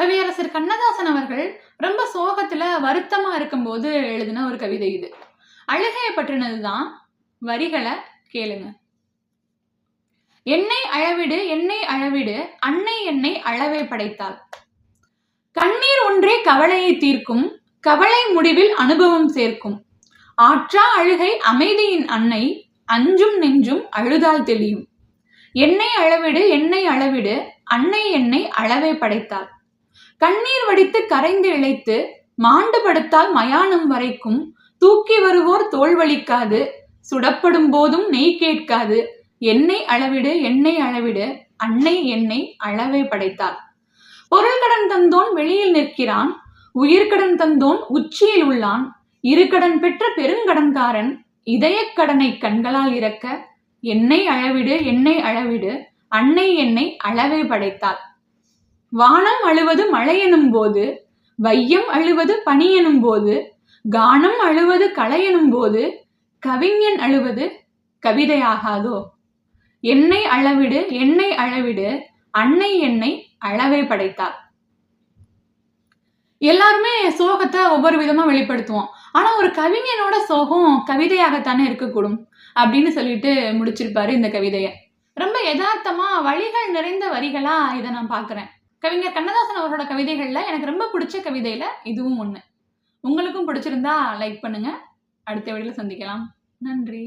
கவியரசர் கண்ணதாசன் அவர்கள் ரொம்ப சோகத்துல வருத்தமா இருக்கும்போது எழுதின ஒரு கவிதை இது. அழுகையை பற்றினதுதான் வரிகளை கேளுங்க. என்னை அழவிடு என்னை அழவிடு அன்னை என்னை அழவே படைத்தாள். கண்ணீர் ஒன்றே கவலையை தீர்க்கும் கவலை முடிவில் அனுபவம் சேர்க்கும். ஆற்றா அழுகை அமைதியின் அன்னை அஞ்சும் நெஞ்சும் அழுதால் தெளியும். என்னை அளவிடு என்னை அளவிடு அன்னை என்னை அளவே படைத்தாள். கண்ணீர் வடித்து கரைந்து இழைத்து மாண்டு படுத்தால் மயானம் வரைக்கும் தூக்கி வருவோர் தோல் வலிக்காது சுடப்படும் போதும் நெய் கேட்காது. என்னை அளவிடு என்னை அளவிடு அன்னை என்னை அளவே படைத்தாள். பொருள் கடன் தந்தோன் வெளியில் நிற்கிறான் உயிர்க்கடன் தந்தோன் உச்சியில் உள்ளான். இரு கடன் பெற்ற பெருங்கடன்காரன் இதயக்கடனை கண்களால் இறக்க என்னை அளவிடு என்னை அளவிடு அன்னை என்னை அளவே படைத்தாள். வானம் அழுவது மழை எனும் போது வையம் அழுவது பனி எனும் போது கானம் அழுவது களை எனும் போது கவிஞன் அழுவது கவிதையாகாதோ? என்னை அளவிடு என்னை அளவிடு அன்னை என்னை அளவை படைத்தாள். எல்லாருமே சோகத்தை ஒவ்வொரு விதமா வெளிப்படுத்துவோம். ஆனா ஒரு கவிஞனோட சோகம் கவிதையாகத்தானே இருக்கக்கூடும் அப்படின்னு சொல்லிட்டு முடிச்சிருப்பாரு இந்த கவிதையை. ரொம்ப யதார்த்தமா வழிகள் நிறைந்த வரிகளா இதை நான் பாக்குறேன் கவிஞர் கண்ணதாசன் அவரோட கவிதைகளில் எனக்கு ரொம்ப பிடிச்ச கவிதையில் இதுவும் ஒன்று உங்களுக்கும் பிடிச்சிருந்தா லைக் பண்ணுங்க. அடுத்த வீடியோல சந்திக்கலாம். நன்றி.